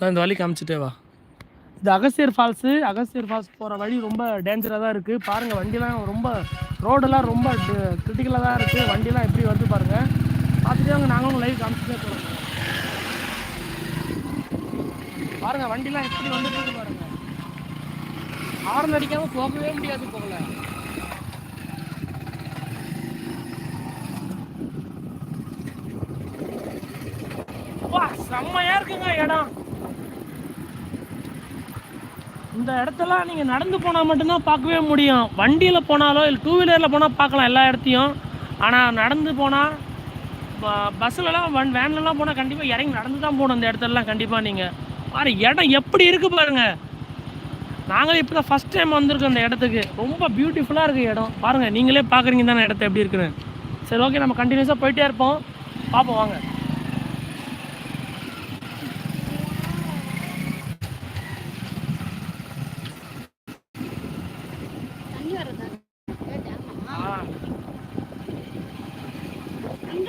நான் இந்த வழி காமிச்சிட்டே வா. இது அகஸ்தியர் ஃபால்ஸு அகஸ்தியர் ஃபால்ஸ் போகிற வழி ரொம்ப டேஞ்சராக தான் இருக்குது பாருங்கள் வண்டிலாம் ரொம்ப ரோடெல்லாம் ரொம்ப கிரிட்டிக்கலாக தான் இருக்குது வண்டிலாம் எப்படி வருது பாருங்கள் பார்த்துட்டு அவங்க நாங்களும் லைவ் காமிச்சிட்டே போகிறோம் பாருங்கள் வண்டிலாம் எப்படி வந்துட்டு பாருங்கள் ஹார்ன் அடிக்காமல் போகவே முடியாது போகல வா செம்மையா இருக்குங்க இடம். இந்த இடத்தெல்லாம் நீங்கள் நடந்து போனால் மட்டும்தான் பார்க்கவே முடியும். வண்டியில் போனாலோ இல்லை டூ வீலரில் போனால் பார்க்கலாம் எல்லா இடத்தையும். ஆனால் நடந்து போனால் பஸ்ஸிலலாம் வன் வேன்லலாம் போனால் கண்டிப்பாக இறங்கி நடந்து தான் போகணும் இந்த இடத்துலலாம் கண்டிப்பாக நீங்கள் பாரு இடம் எப்படி இருக்குது பாருங்கள் நாங்களே இப்போ தான் ஃபஸ்ட் டைம் வந்திருக்கோம் இந்த இடத்துக்கு. ரொம்ப பியூட்டிஃபுல்லாக இருக்குது இடம். பாருங்கள் நீங்களே பார்க்குறீங்க தானே இடத்த எப்படி இருக்குன்னு. சரி ஓகே நம்ம கண்டினியூஸாக போயிட்டே இருப்போம். பார்ப்போம் வாங்க.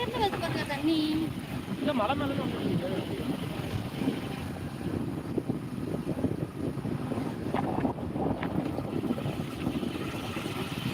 அங்கிருந்து வருது பாருங்க தண்ணி? இல்லை மலை மேல